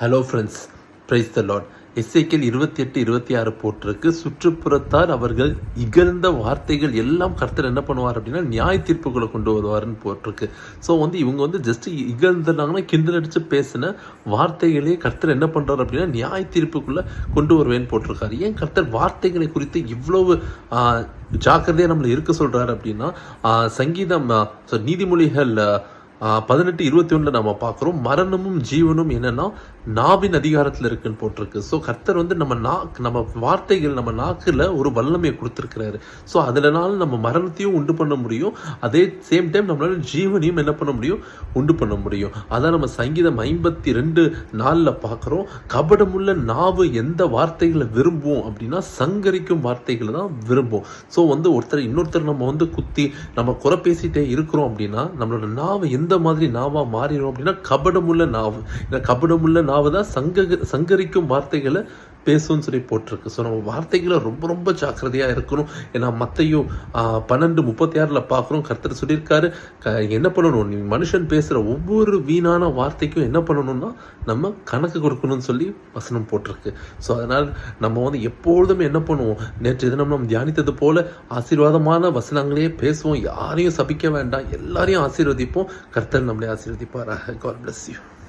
Hello friends praise the lord எஸ்ஐக்கில் இருபத்தி எட்டு இருபத்தி ஆறு போட்டிருக்கு. சுற்றுப்புறத்தார் அவர்கள் இகழ்ந்த வார்த்தைகள் எல்லாம் கர்த்தர் என்ன பண்ணுவார் அப்படின்னா நியாய தீர்ப்புகளை கொண்டு வருவார்னு போட்டிருக்கு. ஸோ வந்து இவங்க வந்து ஜஸ்ட் இகழ்ந்தாங்கன்னா கிண்டல் அடித்து பேசின வார்த்தைகளே கர்த்தர் என்ன பண்ணுறாரு அப்படின்னா நியாய தீர்ப்புக்குள்ளே கொண்டு வருவேன்னு போட்டிருக்காரு. ஏன் கர்த்தர் வார்த்தைகளை குறித்து இவ்வளவு ஜாக்கிரதையாக நம்மளை இருக்க சொல்கிறாரு அப்படின்னா சங்கீதம் ஸோ நீதிமொழிகள் பதினெட்டு இருபத்தி ஒன்றில் நம்ம பார்க்குறோம். மரணமும் ஜீவனும் என்னென்னா நாவின் அதிகாரத்தில் இருக்குன்னு போட்டிருக்கு. ஸோ கர்த்தர் வந்து நம்ம நா நம்ம வார்த்தைகள் நம்ம நாக்கில் ஒரு வல்லமையை கொடுத்துருக்கிறாரு. ஸோ அதனால நம்ம மரணத்தையும் உண்டு பண்ண முடியும். அதே சேம் டைம் நம்மளால ஜீவனையும் என்ன பண்ண முடியும்? உண்டு பண்ண முடியும். அதான் நம்ம சங்கீதம் ஐம்பத்தி ரெண்டு நாளில் பார்க்குறோம். கபடமுள்ள நாவு எந்த வார்த்தைகளை விரும்பும் அப்படின்னா சங்கரிக்கும் வார்த்தைகளை தான் விரும்பும். ஸோ வந்து ஒருத்தர் இன்னொருத்தர் நம்ம வந்து குத்தி நம்ம குறை பேசிட்டே இருக்கிறோம் அப்படின்னா நம்மளோட நாவு எந்த மாதிரி நாவாக மாறிடும் அப்படின்னா கபடமுள்ள நாவு. இந்த கபடமுள்ள நாவு தான் சங்க சங்கரிக்கும் வார்த்தைகளை பேசும்னு சொல்லி போட்டிருக்கு. ஸோ நம்ம வார்த்தைகளை ரொம்ப ரொம்ப ஜாக்கிரதையாக இருக்கணும். ஏன்னா மத்தையும் பன்னெண்டு முப்பத்தி ஆறில் பார்க்குறோம் கர்த்தர் சொல்லியிருக்காரு க என்ன பண்ணணும்? நீ மனுஷன் பேசுகிற ஒவ்வொரு வீணான வார்த்தைக்கும் என்ன பண்ணணும்னா நம்ம கணக்கு கொடுக்கணும்னு சொல்லி வசனம் போட்டிருக்கு. ஸோ அதனால் நம்ம வந்து எப்பொழுதுமே என்ன பண்ணுவோம்? நேற்று தினம் நம்ம தியானித்தது போல் ஆசீர்வாதமான வசனங்களையே பேசுவோம். யாரையும் சபிக்க வேண்டாம். எல்லாரையும் ஆசீர்வதிப்போம். கர்த்தர் நம்மளை ஆசீர்வதிப்பாராக. God bless you